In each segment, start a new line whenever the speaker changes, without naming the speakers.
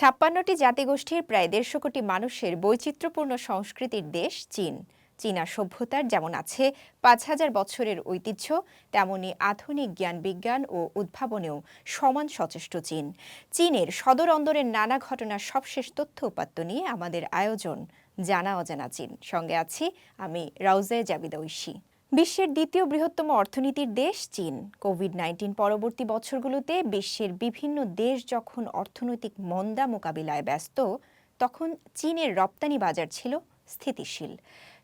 ছাপ্পান্নটি জাতিগোষ্ঠীর প্রায় দেড়শো কোটি মানুষের বৈচিত্র্যপূর্ণ সংস্কৃতির দেশ চীন। চীনা সভ্যতার যেমন আছে পাঁচ হাজার বছরের ঐতিহ্য, তেমনি আধুনিক জ্ঞান বিজ্ঞান ও উদ্ভাবনেও সমান সচেষ্ট চীন। চীনের সদর অন্দরের নানা ঘটনার সবশেষ তথ্য উপাত্ত নিয়ে আমাদের আয়োজন, জানা অজানা চীন। সঙ্গে আছি আমি রাউজে জাবিদা ঐশী। বিশ্বের দ্বিতীয় বৃহত্তম অর্থনীতির দেশ চীন। কোভিড নাইন্টিন পরবর্তী বছরগুলোতে বিশ্বের বিভিন্ন দেশ যখন অর্থনৈতিক মন্দা মোকাবিলায় ব্যস্ত, তখন চীনের রপ্তানি বাজার ছিল স্থিতিশীল।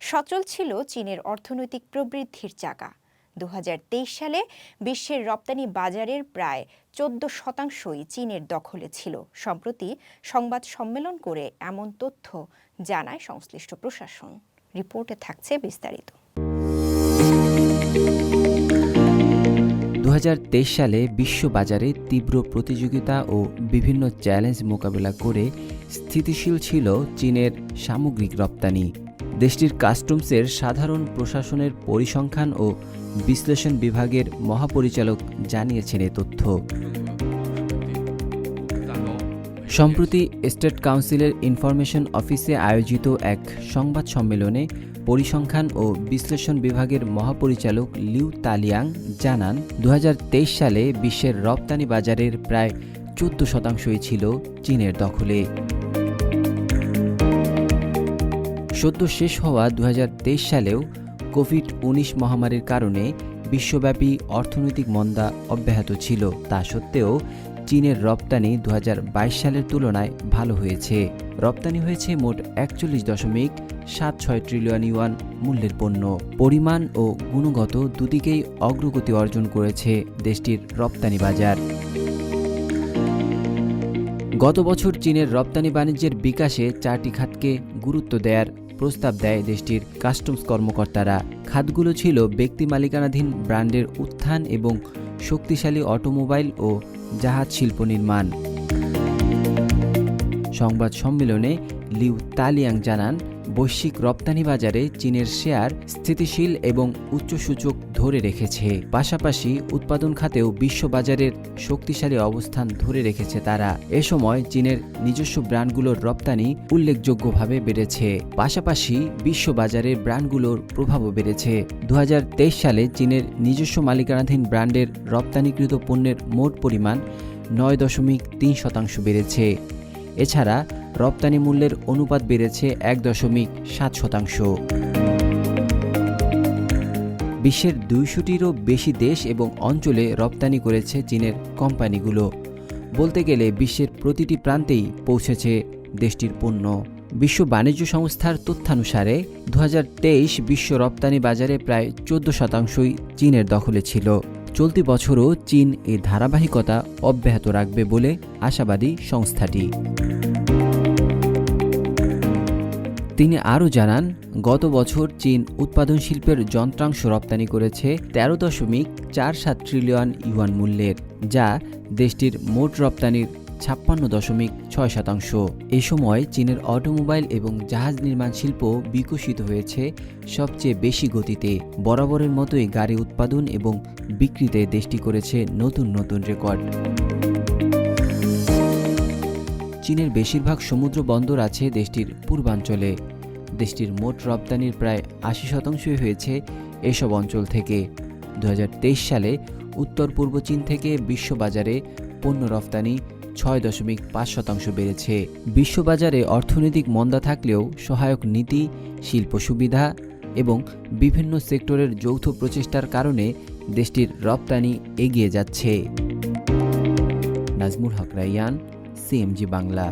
সচল ছিল চীনের অর্থনৈতিক প্রবৃদ্ধির চাকা। দু হাজার তেইশ সালে বিশ্বের রপ্তানি বাজারের প্রায় চোদ্দ শতাংশই চীনের দখলে ছিল, সম্প্রতি সংবাদ সম্মেলন করে এমন তথ্য জানায় সংশ্লিষ্ট প্রশাসন। রিপোর্টে থাকছে বিস্তারিত।
দু হাজার তেইশ সালে বিশ্ব বাজারে তীব্র প্রতিযোগিতা ও বিভিন্ন চ্যালেঞ্জ মোকাবেলা করে স্থিতিশীল ছিল চীনের সামগ্রিক রপ্তানি। দেশটির কাস্টমসের সাধারণ প্রশাসনের পরিসংখ্যান ও বিশ্লেষণ বিভাগের মহাপরিচালক জানিয়েছেন এ তথ্য। সম্প্রতি স্টেট কাউন্সিলের ইনফরমেশন অফিসে আয়োজিত এক সংবাদ সম্মেলনে পরিসংখ্যান ও বিশ্লেষণ বিভাগের মহাপরিচালক লিউ তালিয়াং জানান দু হাজার তেইশ সালে বিশ্বের রপ্তানি বাজারের প্রায় চোদ্দ শতাংশই ছিল চীনের দখলে। সদ্য শেষ হওয়া দু হাজার তেইশ সালেও কোভিড উনিশ মহামারীর কারণে বিশ্বব্যাপী অর্থনৈতিক মন্দা অব্যাহত ছিল। তা সত্ত্বেও চীনের রপ্তানি দু হাজার বাইশ সালের তুলনায় ভালো হয়েছে। রপ্তানি হয়েছে মোট একচল্লিশ দশমিক সাত ছয় ট্রিলিয়ন ইউয়ান মূল্যের পণ্য। পরিমাণ ও গুণগত দুদিকেই অগ্রগতি অর্জন করেছে দেশটির রপ্তানি বাজার। গত বছর চীনের রপ্তানি বাণিজ্যের বিকাশে চারটি খাতকে গুরুত্ব দেয়ার প্রস্তাব দেয় দেশটির কাস্টমস কর্মকর্তারা। খাতগুলো ছিল ব্যক্তি মালিকানাধীন ব্র্যান্ডের উত্থান এবং শক্তিশালী অটোমোবাইল ও জাহাজ শিল্প নির্মাণ। সংবাদ সম্মেলনে লিউ তালিয়াং জানান বৈশ্বিক রপ্তানি বাজারে চীনের শেয়ার স্থিতিশীল এবং উচ্চ সূচক ধরে রেখেছে। পাশাপাশি উৎপাদন খাতেও বিশ্ব বাজারের শক্তিশালী অবস্থান ধরে রেখেছে তারা। এ সময় চীনের নিজস্ব ব্র্যান্ডগুলোর রপ্তানি উল্লেখযোগ্যভাবে বেড়েছে। পাশাপাশি বিশ্ব বাজারে ব্র্যান্ডগুলোর প্রভাবও বেড়েছে। দু হাজার তেইশ সালে চীনের নিজস্ব মালিকানাধীন ব্র্যান্ডের রপ্তানিকৃত পণ্যের মোট পরিমাণ নয় দশমিক তিন শতাংশ বেড়েছে। এছাড়া রপ্তানি মূল্যের অনুপাত বেড়েছে এক দশমিক সাত শতাংশ। বিশ্বের দুইশোটিরও বেশি দেশ এবং অঞ্চলে রপ্তানি করেছে চীনের কোম্পানিগুলো। বলতে গেলে বিশ্বের প্রতিটি প্রান্তেই পৌঁছেছে দেশটির পণ্য। বিশ্ব বাণিজ্য সংস্থার তথ্যানুসারে দু বিশ্ব রপ্তানি বাজারে প্রায় চোদ্দ শতাংশই চীনের দখলে ছিল। চলতি বছরও চীন এই ধারাবাহিকতা অব্যাহত রাখবে বলে আশাবাদী সংস্থাটি। তিনি আরও জানান, গত বছর চীন উৎপাদন শিল্পের যন্ত্রাংশ রপ্তানি করেছে তেরো দশমিক চার সাত ট্রিলিয়ন ইউয়ান মূল্যের, যা দেশটির মোট রপ্তানির ছাপ্পান্ন দশমিক ছয় শতাংশ। এ সময় চীনের অটোমোবাইল এবং জাহাজ নির্মাণ শিল্প বিকশিত হয়েছে সবচেয়ে বেশি গতিতে। বরাবরের মতোই গাড়ি উৎপাদন এবং বিক্রিতে দেশটি করেছে নতুন নতুন রেকর্ড। চীনের বেশিরভাগ সমুদ্র বন্দর আছে দেশটির পূর্বাঞ্চলে। দেশটির মোট রপ্তানির প্রায় আশি শতাংশই হয়েছে এসব অঞ্চল থেকে। দু হাজার তেইশ সালে উত্তর পূর্ব চীন থেকে বিশ্ববাজারে পণ্য রপ্তানি ছয় দশমিক পাঁচ শতাংশ বেড়েছে। বিশ্ববাজারে অর্থনৈতিক মন্দা থাকলেও সহায়ক নীতি, শিল্প সুবিধা এবং বিভিন্ন সেক্টরের যৌথ প্রচেষ্টার কারণে দেশটির রপ্তানি এগিয়ে যাচ্ছে। Nazmul Haque Raiyan, CMG Bangla.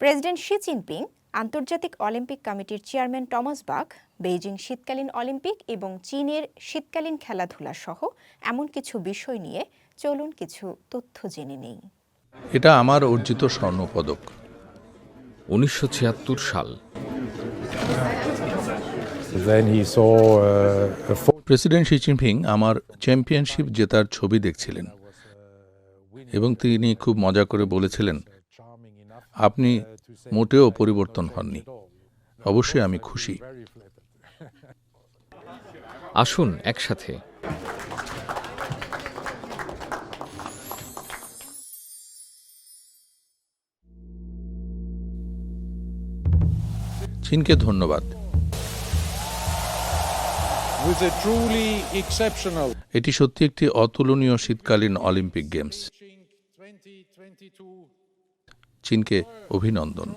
President Xi Jinping, আন্তর্জাতিক অলিম্পিক কমিটির চেয়ারম্যান টমাস বাক বেইজিং শীতকালীন অলিম্পিক এবং চীনের শীতকালীন খেলাধুলা সহ এমন কিছু বিষয় নিয়ে চলুন কিছু তথ্য জেনে নেই।
এটা আমার অর্জিত স্বর্ণপদক।
উনিশশো
ছিয়াত্তর সাল। Uh,
প্রেসিডেন্ট শি জিনপিং আমার চ্যাম্পিয়নশিপ জেতার ছবি দেখছিলেন এবং তিনি খুব মজা করে বলেছিলেন আপনি মোটেও পরিবর্তন হননি। অবশ্যই আমি খুশি।
আসুন একসাথে।
চীনকে ধন্যবাদ। এটি সত্যি একটি অতুলনীয় শীতকালীন অলিম্পিক গেমস। চীনকে অভিনন্দন।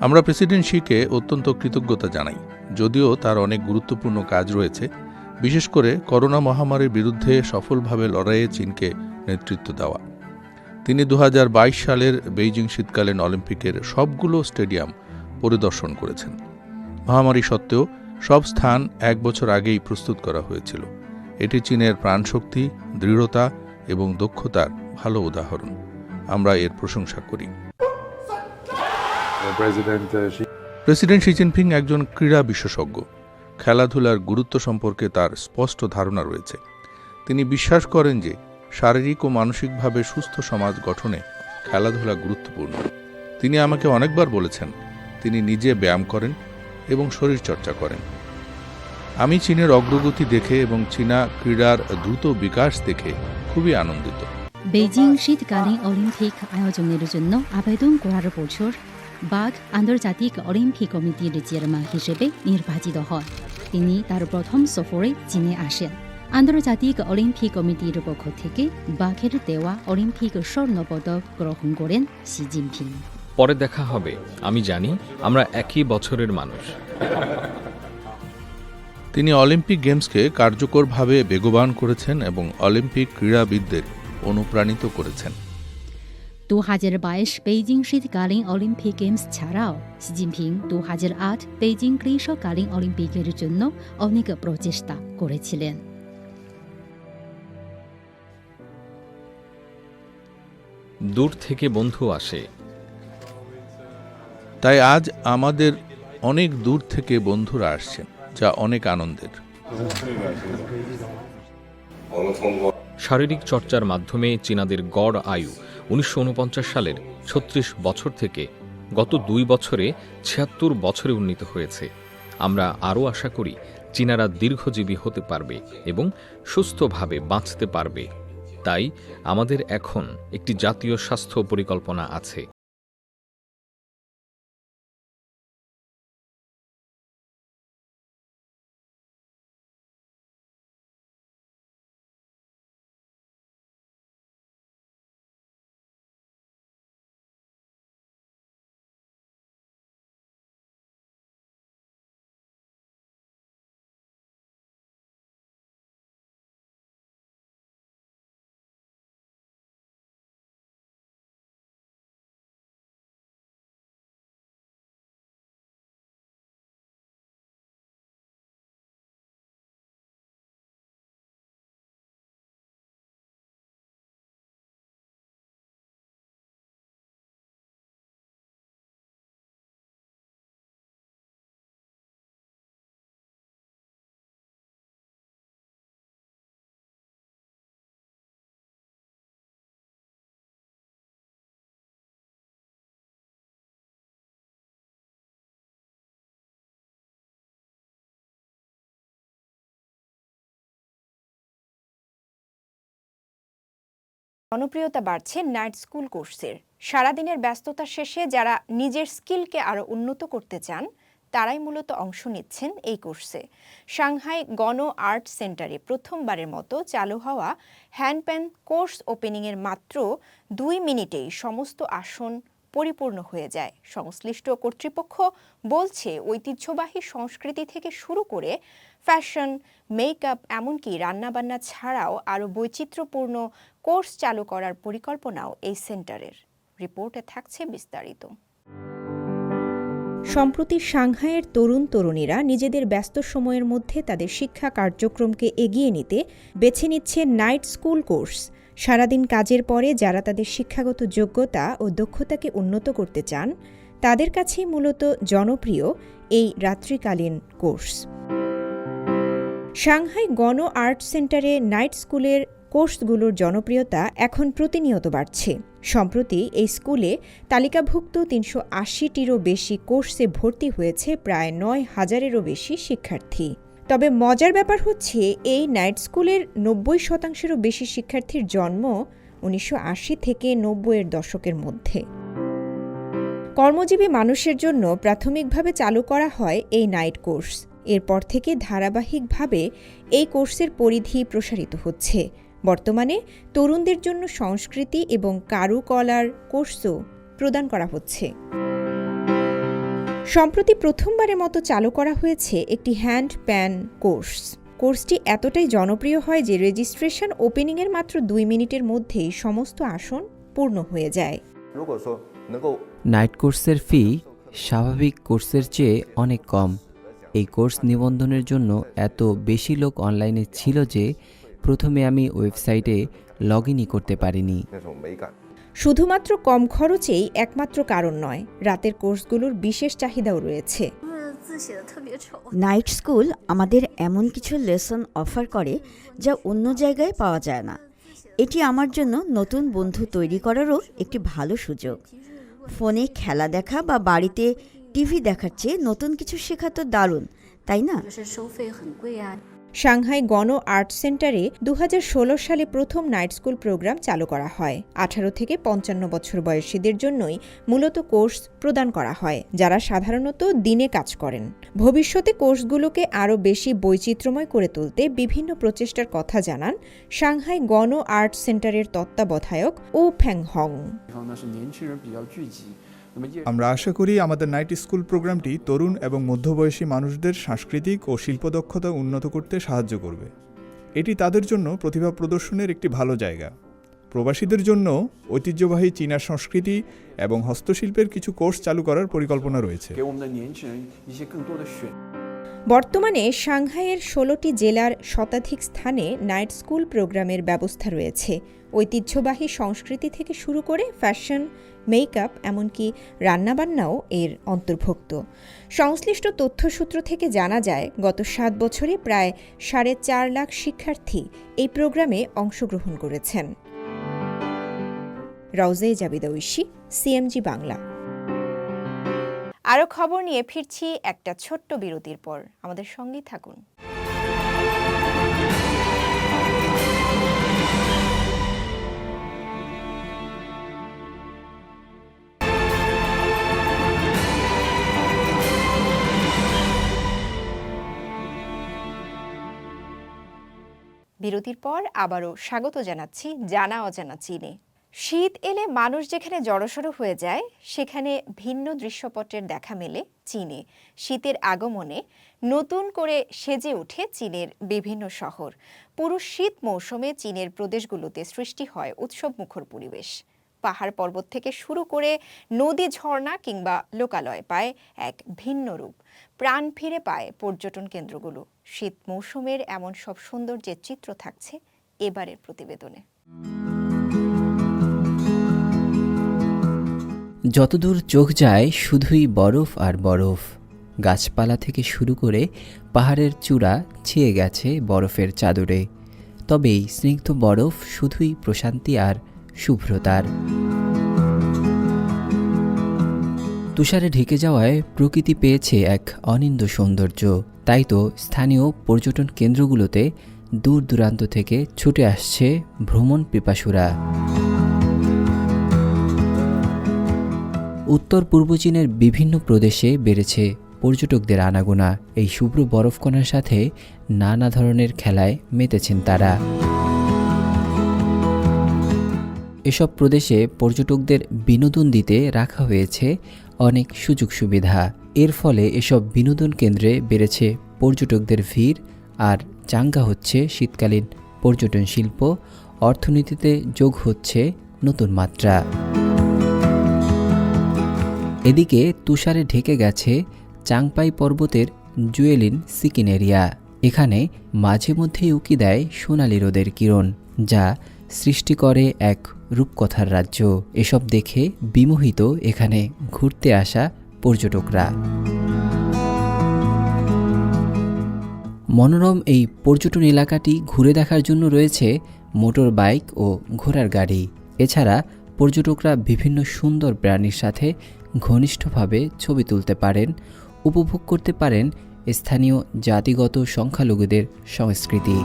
আমরা প্রেসিডেন্ট শিকে অত্যন্ত কৃতজ্ঞতা জানাই, যদিও তার অনেক গুরুত্বপূর্ণ কাজ রয়েছে, বিশেষ করে করোনা মহামারীর বিরুদ্ধে সফলভাবে লড়াইয়ে চীনকে নেতৃত্ব দেওয়া। তিনি দু হাজার বাইশ সালের বেইজিং শীতকালীন অলিম্পিকের সবগুলো স্টেডিয়াম পরিদর্শন করেছেন। মহামারী সত্ত্বেও সব স্থান এক বছর আগেই প্রস্তুত করা হয়েছিল। এটি চীনের প্রাণশক্তি, দৃঢ়তা এবং দক্ষতার ভালো উদাহরণ। আমরা এর প্রশংসা করি। প্রেসিডেন্ট শি জিনপিং একজন ক্রীড়া বিশেষজ্ঞ। খেলাধুলার গুরুত্ব সম্পর্কে তার স্পষ্ট ধারণা রয়েছে। তিনি বিশ্বাস করেন যে শারীরিক ও মানসিকভাবে সুস্থ সমাজ গঠনে খেলাধুলা গুরুত্বপূর্ণ। তিনি আমাকে অনেকবার বলেছেন তিনি নিজে ব্যায়াম করেন এবং শরীরচর্চা করেন। আমি চীনের অগ্রগতি দেখে এবং চীনা ক্রীড়ার দ্রুত বিকাশ দেখে খুবই আনন্দিত।
বেজিং শীতকালীন অলিম্পিক আয়োজনের জন্য আবেদন করার বছর বাঘ আন্তর্জাতিক অলিম্পিক কমিটির চেয়ারম্যান হিসেবে নির্বাচিত হন তিনি তার প্রথম সফরে চীনে আসেন। আন্তর্জাতিক অলিম্পিক কমিটির পক্ষ থেকে বাঘের দেওয়া অলিম্পিক স্বর্ণ পদক গ্রহণ করেন শি জিনপিং
পরে দেখা হবে। আমি জানি আমরা একই বছরের মানুষ।
তিনি অলিম্পিক গেমসকে কার্যকরভাবে বেগবান করেছেন এবং অলিম্পিক ক্রীড়াবিদদের অনুপ্রাণিত করেছেন।
দু হাজার বাইশ বেইজিং শীতকালীন অলিম্পিক গেমস ছাড়াও শি জিনপিং দু হাজার আট বেইজিং গ্রীষ্মকালীন অলিম্পিকের জন্য অনেক প্রচেষ্টা করেছিলেন
দূর থেকে বন্ধু আসে।
তাই আজ আমাদের অনেক দূর থেকে বন্ধুরা আসছেন যা অনেক আনন্দের।
শারীরিক চর্চার মাধ্যমে চীনাদের গড় আয়ু উনিশশো উনপঞ্চাশ সালের ছত্রিশ বছর থেকে গত দুই বছরে ছিয়াত্তর বছরে উন্নীত হয়েছে। আমরা আরও আশা করি চীনারা দীর্ঘজীবী হতে পারবে এবং সুস্থভাবে বাঁচতে পারবে। তাই আমাদের এখন একটি জাতীয় স্বাস্থ্য পরিকল্পনা আছে।
জনপ্রিয়তা বাড়ছে নাইট স্কুল কোর্সের। সারাদিনের ব্যস্ততা শেষে যারা নিজের স্কিলকে আরও উন্নত করতে চান, তারাই মূলত অংশ নিচ্ছেন এই কোর্সে। সাংহাই গণ আর্ট সেন্টারে প্রথমবারের মতো চালু হওয়া হ্যান্ডপ্যান কোর্স ওপেনিংয়ের মাত্র দুই মিনিটেই সমস্ত আসন পরিপূর্ণ হয়ে যায়। সংশ্লিষ্ট কর্তৃপক্ষ বলছে, ঐতিহ্যবাহী সংস্কৃতি থেকে শুরু করে ফ্যাশন, মেকআপ, এমনকি রান্নাবান্না ছাড়াও আরও বৈচিত্র্যপূর্ণ কোর্স চালু করার পরিকল্পনাও এই সেন্টারের। রিপোর্টে থাকছে বিস্তারিত। সম্প্রতি সাংহাইয়ের তরুণ তরুণীরা নিজেদের ব্যস্ত সময়ের মধ্যে তাদের শিক্ষা কার্যক্রমকে এগিয়ে নিতে বেছে নিচ্ছে নাইট স্কুল কোর্স। সারাদিন কাজের পরে যারা তাদের শিক্ষাগত যোগ্যতা ও দক্ষতাকে উন্নত করতে চান, তাদের কাছেই মূলত জনপ্রিয় এই রাত্রিকালীন কোর্স। সাংহাই গণ আর্ট সেন্টারে নাইট স্কুলের কোর্সগুলোর জনপ্রিয়তা এখন প্রতিনিয়ত বাড়ছে। সম্প্রতি এই স্কুলে তালিকাভুক্ত তিনশো আশিটিরও বেশি কোর্সে ভর্তি হয়েছে প্রায় নয় হাজারেরও বেশি শিক্ষার্থী। তবে মজার ব্যাপার হচ্ছে, এই নাইট স্কুলের নব্বই শতাংশেরও বেশি শিক্ষার্থীর জন্ম উনিশশো আশি থেকে নব্বইয়ের দশকের মধ্যে। কর্মজীবী মানুষের জন্য প্রাথমিকভাবে চালু করা হয় এই নাইট কোর্স। এরপর থেকে ধারাবাহিকভাবে এই কোর্সের পরিধি প্রসারিত হচ্ছে। বর্তমানে তরুণদের জন্য সংস্কৃতি এবং কারুকলার কোর্সও প্রদান করা হচ্ছে। সম্প্রতি প্রথমবারের মতো চালু করা হয়েছে একটি হ্যান্ড প্যান কোর্স। কোর্সটি এতটাই জনপ্রিয় হয় যে রেজিস্ট্রেশন ওপেনিংয়ের মাত্র দুই মিনিটের মধ্যেই সমস্ত আসন পূর্ণ হয়ে যায়।
নাইট কোর্সের ফি স্বাভাবিক কোর্সের চেয়ে অনেক কম। এই কোর্স নিবন্ধনের জন্য এত বেশি লোক অনলাইনে ছিল যে প্রথমে আমি ওয়েবসাইটে লগ ইনই করতে পারিনি।
শুধুমাত্র কম খরচেই একমাত্র কারণ নয় রাতের কোর্সগুলোর বিশেষ চাহিদাও রয়েছে।
নাইট স্কুল আমাদের এমন কিছু লেসন অফার করে যা অন্য জায়গায় পাওয়া যায় না। এটি আমার জন্য নতুন বন্ধু তৈরি করারও একটি ভালো সুযোগ। ফোনে খেলা দেখা বা বাড়িতে টিভি দেখার চেয়ে নতুন কিছু শেখা তো দারুণ তাই না?
সাংহাই গণ আর্ট সেন্টারে দু হাজার ষোলো সালে প্রথম নাইট স্কুল প্রোগ্রাম চালু করা হয়। আঠারো থেকে পঞ্চান্ন বছর বয়সীদের জন্যই মূলত কোর্স প্রদান করা হয়, যারা সাধারণত দিনে কাজ করেন। ভবিষ্যতে কোর্সগুলোকে আরও বেশি বৈচিত্র্যময় করে তুলতে বিভিন্ন প্রচেষ্টার কথা জানান সাংহাই গণ আর্ট সেন্টারের তত্ত্বাবধায়ক ও ফ্যাং হং
আমরা আশা করি আমাদের নাইট স্কুল প্রোগ্রামটি তরুণ এবং মধ্যবয়সী মানুষদের সাংস্কৃতিক ও শিল্পদক্ষতা উন্নত করতে সাহায্য করবে। এটি তাদের জন্য প্রতিভা প্রদর্শনের একটি ভালো জায়গা। প্রবাসীদের জন্য ঐতিহ্যবাহী চীনা সংস্কৃতি এবং হস্তশিল্পের কিছু কোর্স চালু করার পরিকল্পনা রয়েছে।
বর্তমানে সাংহাইয়ের ষোলোটি জেলার শতাধিক স্থানে নাইট স্কুল প্রোগ্রামের ব্যবস্থা রয়েছে। ঐতিহ্যবাহী সংস্কৃতি থেকে শুরু করে ফ্যাশন মেকআপ, এমনকি রান্নাবান্নাও এর অন্তর্ভুক্ত। সংশ্লিষ্ট তথ্যসূত্র থেকে জানা যায়, গত সাত বছরে প্রায় সাড়ে চার লাখ শিক্ষার্থী এই প্রোগ্রামে অংশগ্রহণ করেছেন। রওজে জাবিদা ঐশী, সিএমজি বাংলা। আরও খবর নিয়ে ফিরছি একটা ছোট্ট বিরতির পর। আমাদের সঙ্গেই থাকুন। বিরতির পর আবারও স্বাগত জানাচ্ছি, জানা অজানা চীনে। শীত এলে মানুষ যেখানে জড়সড় হয়ে যায়, সেখানে ভিন্ন দৃশ্যপটের দেখা মেলে চীনে। শীতের আগমনে নতুন করে সেজে ওঠে চীনের বিভিন্ন শহর। পুরো শীত মৌসুমে চীনের প্রদেশগুলোতে সৃষ্টি হয় উৎসবমুখর পরিবেশ। পাহাড় পর্বত থেকে শুরু করে নদী ঝর্ণা কিংবা লোকালয় পায় এক ভিন্ন রূপ। প্রাণ ফিরে পায় পর্যটন কেন্দ্রগুলো। শীত মৌসুমের এমন সব সৌন্দর্যের চিত্র থাকছে এবারের প্রতিবেদনে।
যতদূর চোখ যায়, শুধুই বরফ আর বরফ। গাছপালা থেকে শুরু করে পাহাড়ের চূড়া ছেয়ে গেছে বরফের চাদরে। তবে এই স্নিগ্ধ বরফ শুধুই প্রশান্তি আর শুভ্রতার। তুষারে ঢেকে যাওয়ায় প্রকৃতি পেয়েছে এক অনিন্দ সৌন্দর্য। তাই তো স্থানীয় পর্যটন কেন্দ্রগুলোতে দূর দূরান্ত থেকে ছুটে আসছে ভ্রমণ পিপাসুরা। উত্তর পূর্ব চীনের বিভিন্ন প্রদেশে বেড়েছে পর্যটকদের আনাগোনা। এই শুভ্র বরফকণার সাথে নানা ধরনের খেলায় মেতেছেন তারা। এসব প্রদেশে পর্যটকদের বিনোদন দিতে রাখা হয়েছে অনেক সুযোগ সুবিধা। এর ফলে এসব বিনোদন কেন্দ্রে বেড়েছে পর্যটকদের ভিড় আর চাঙ্গা হচ্ছে শীতকালীন পর্যটন শিল্প, অর্থনীতিতে যোগ হচ্ছে নতুন মাত্রা। এদিকে তুষারে ঢেকে গেছে চাংপাই পর্বতের জুয়েলিন সিকিন এরিয়া এখানে মাঝে মধ্যেই উকি দেয় সোনালি রোদের কিরণ, যা সৃষ্টি করে এক রূপকথার রাজ্য। এসব দেখে বিমোহিত এখানে ঘুরতে আসা পর্যটকরা। মনোরম এই পর্যটন এলাকাটি ঘুরে দেখার জন্য রয়েছে মোটর বাইক ও ঘোড়ার গাড়ি। এছাড়া পর্যটকরা বিভিন্ন সুন্দর প্রাণীর সাথে ঘনিষ্ঠভাবে ছবি তুলতে পারেন, উপভোগ করতে পারেন স্থানীয় জাতিগত সংখ্যালঘুদের সংস্কৃতি।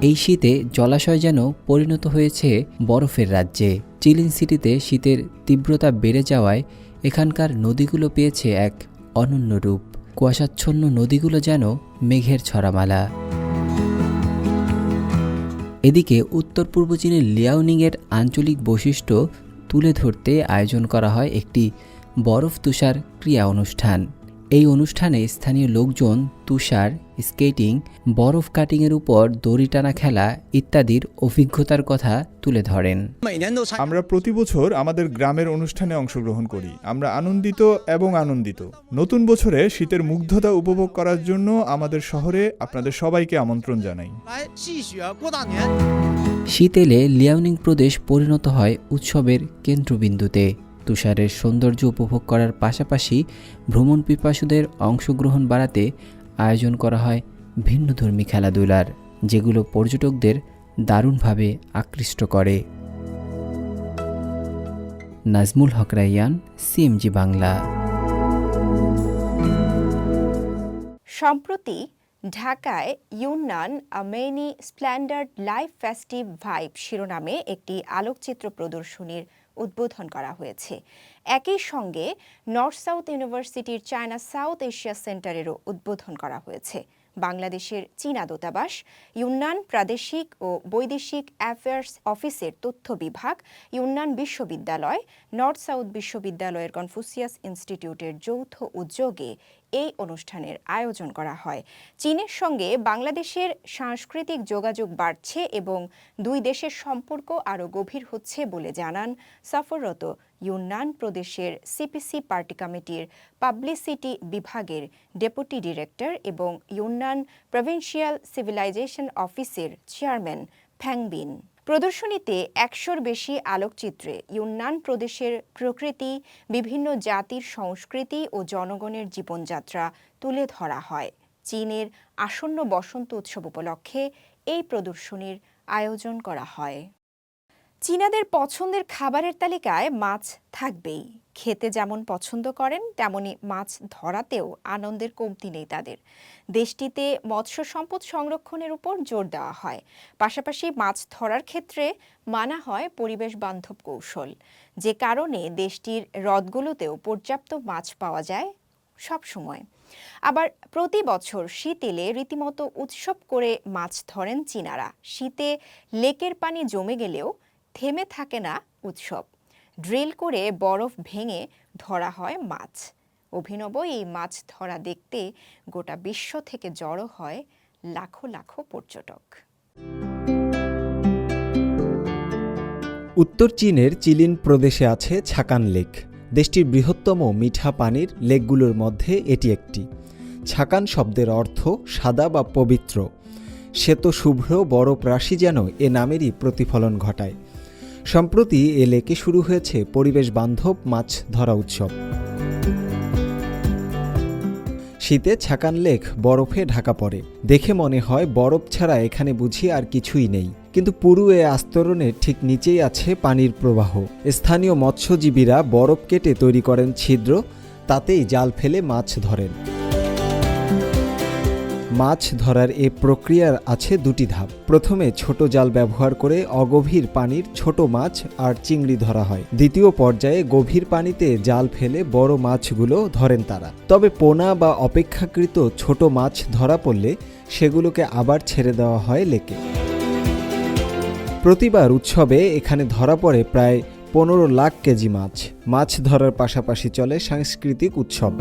এই শীতে জলাশয় যেন পরিণত হয়েছে বরফের রাজ্যে। চিলিন সিটিতে শীতের তীব্রতা বেড়ে যাওয়ায় এখানকার নদীগুলো পেয়েছে এক অনন্য রূপ। কুয়াশাচ্ছন্ন নদীগুলো যেন মেঘের ছড়ামালা। এদিকে উত্তর পূর্ব চীনের লিয়াওনিংয়ের আঞ্চলিক বৈশিষ্ট্য তুলে ধরতে আয়োজন করা হয় একটি বরফ তুষার ক্রিয়া অনুষ্ঠান। এই অনুষ্ঠানে স্থানীয় লোকজন তুষার স্কেটিং বরফ কাটিংয়ের উপর দড়ি টানা খেলা ইত্যাদির অভিজ্ঞতার কথা তুলে ধরেন।
আমরা প্রতি বছর আমাদের গ্রামের অনুষ্ঠানে অংশগ্রহণ করি। আমরা আনন্দিত এবং আনন্দিত। নতুন বছরে শীতের মুগ্ধতা উপভোগ করার জন্য আমাদের শহরে আপনাদের সবাইকে আমন্ত্রণ জানাই।
শীত এলে লিয়াওনিং প্রদেশ পরিণত হয় উৎসবের কেন্দ্রবিন্দুতে। তুষারের সৌন্দর্য উপভোগ করার পাশাপাশি ভ্রমণ পিপাসুদের অংশগ্রহণ বাড়াতে আয়োজন করা হয় ভিন্নধর্মী খেলাধুলার, যেগুলো পর্যটকদের দারুণভাবে আকৃষ্ট করে। নাজমুল হক রাইয়ান সিএমজি বাংলা।
সম্প্রতি ঢাকায় Yunnan amenity splendid life festive vibe শিরোনামে একটি আলোকচিত্র প্রদর্শনীর উদ্বোধন করা হয়েছে। একই সঙ্গে নর্থ সাউথ ইউনিভার্সিটির চায়না সাউথ এশিয়া সেন্টারেরও উদ্বোধন করা হয়েছে। বাংলাদেশের চীনা দূতাবাস, ইউনান প্রাদেশিক ও বৈদেশিক অ্যাফেয়ার্স অফিসের তথ্য বিভাগ, ইউনান বিশ্ববিদ্যালয় নর্থ সাউথ বিশ্ববিদ্যালয়ের কনফুসিয়াস ইনস্টিটিউটের যৌথ উদ্যোগে এই অনুষ্ঠানের আয়োজন করা হয়। চীনের সঙ্গে বাংলাদেশের সাংস্কৃতিক যোগাযোগ বাড়ছে এবং দুই দেশের সম্পর্ক আরও গভীর হচ্ছে বলে জানান সফররত ইউনান প্রদেশের সিপিসি পার্টি কমিটির পাবলিসিটি বিভাগের ডেপুটি ডিরেক্টর এবং ইউনান প্রভিন্সিয়াল সিভিলাইজেশন অফিসের চেয়ারম্যান ফ্যাংবিন। প্রদর্শনীতে একশোর বেশি আলোকচিত্রে ইউনান প্রদেশের প্রকৃতি, বিভিন্ন জাতির সংস্কৃতি ও জনগণের জীবনযাত্রা তুলে ধরা হয়। চীনের আসন্ন বসন্ত উৎসব উপলক্ষে এই প্রদর্শনীর আয়োজন করা হয়। চীনাদের পছন্দের খাবারের তালিকায় মাছ থাকবেই। খেতে যেমন পছন্দ করেন, তেমনি মাছ ধরাতেও আনন্দের কমতি নেই তাদের। দেশটিতে মৎস্য সম্পদ সংরক্ষণের উপর জোর দেওয়া হয়। পাশাপাশি মাছ ধরার ক্ষেত্রে মানা হয় পরিবেশ বান্ধব কৌশল। যে কারণে দেশটির হ্রদগুলোতেও পর্যাপ্ত মাছ পাওয়া যায় সব সময়। আবার প্রতি বছর শীত এলে রীতিমতো উৎসব করে মাছ ধরেন চীনারা। শীতে লেকের পানি জমে গেলেও থেমে থাকে না উৎসব। ড্রিল করে বরফ ভেঙে ধরা হয় মাছ। অভিনব এই মাছ ধরা দেখতে গোটা বিশ্ব থেকে জড়ো হয় লাখো লাখো পর্যটক।
উত্তর চীনের চিলিন প্রদেশে আছে ছাকান লেক। দেশটির বৃহত্তম মিঠা পানির লেকগুলোর মধ্যে এটি একটি। ছাকান শব্দের অর্থ সাদা বা পবিত্র। শ্বেত শুভ্র বরফ রাশি যেন এ নামেরই প্রতিফলন ঘটায়। সম্প্রতি এ লেকে শুরু হয়েছে পরিবেশ বান্ধব মাছ ধরা উৎসব। শীতে ছাকান লেক বরফে ঢাকা পড়ে। দেখে মনে হয় বরফ ছাড়া এখানে বুঝি আর কিছুই নেই। কিন্তু পুরু এ আস্তরণের ঠিক নিচেই আছে পানির প্রবাহ। স্থানীয় মৎস্যজীবীরা বরফ কেটে তৈরি করেন ছিদ্র, তাতেই জাল ফেলে মাছ ধরেন। মাছ ধরার এ প্রক্রিয়ার আছে দুটি ধাপ। প্রথমে ছোট জাল ব্যবহার করে অগভীর পানির ছোট মাছ আর চিংড়ি ধরা হয়। দ্বিতীয় পর্যায়ে গভীর পানিতে জাল ফেলে বড় মাছগুলো ধরেন তারা। তবে পোনা বা অপেক্ষাকৃত ছোট মাছ ধরা পড়লে সেগুলোকে আবার ছেড়ে দেওয়া হয় লেকে। প্রতিবার উৎসবে এখানে ধরা পড়ে প্রায় পনেরো লাখ কেজি মাছ। মাছ ধরার পাশাপাশি চলে সাংস্কৃতিক উৎসব।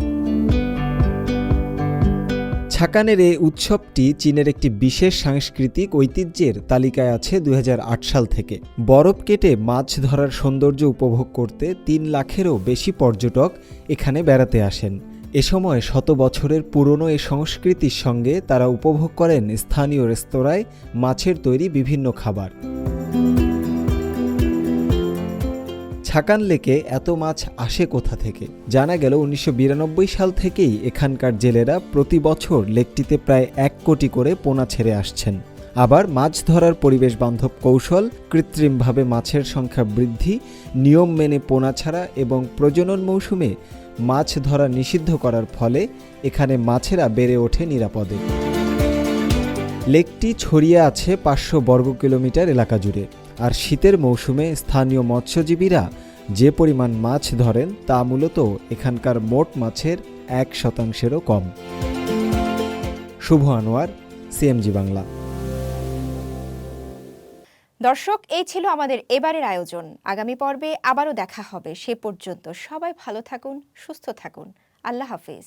ছাকানের এই উৎসবটি চীনের একটি বিশেষ সাংস্কৃতিক ঐতিহ্যের তালিকায় আছে দু হাজার আট সাল থেকে। বরফ কেটে মাছ ধরার সৌন্দর্য উপভোগ করতে তিন লাখেরও বেশি পর্যটক এখানে বেড়াতে আসেন। এ সময় শত বছরের পুরনো এই সংস্কৃতির সঙ্গে তারা উপভোগ করেন স্থানীয় রেস্তোরাঁয় মাছের তৈরি বিভিন্ন খাবার। ছাকান লেকে এত মাছ আসে কোথা থেকে? জানা গেল উনিশশো বিরানব্বই সাল থেকেই এখানকার জেলেরা প্রতি বছর লেকটিতে প্রায় এক কোটি করে পোনা ছেড়ে আসছেন। আবার মাছ ধরার পরিবেশ বান্ধব কৌশল, কৃত্রিমভাবে মাছের সংখ্যা বৃদ্ধি, নিয়ম মেনে পোনা ছাড়া এবং প্রজনন মৌসুমে মাছ ধরা নিষিদ্ধ করার ফলে এখানে মাছেরা বেড়ে ওঠে নিরাপদে। লেকটি ছড়িয়ে আছে পাঁচশো বর্গ কিলোমিটার এলাকা জুড়ে। আর শীতের মৌসুমে স্থানীয় মৎস্যজীবীরা যে পরিমাণ মাছ ধরেন তা মূলত এখানকার মোট মাছের এক শতাংশেরও কম। শুভ আনোয়ার, সিএমজি বাংলা।
দর্শক, এই ছিল আমাদের এবারের আয়োজন। আগামী পর্বে আবারও দেখা হবে। সে পর্যন্ত সবাই ভালো থাকুন, সুস্থ থাকুন। আল্লাহ হাফিজ।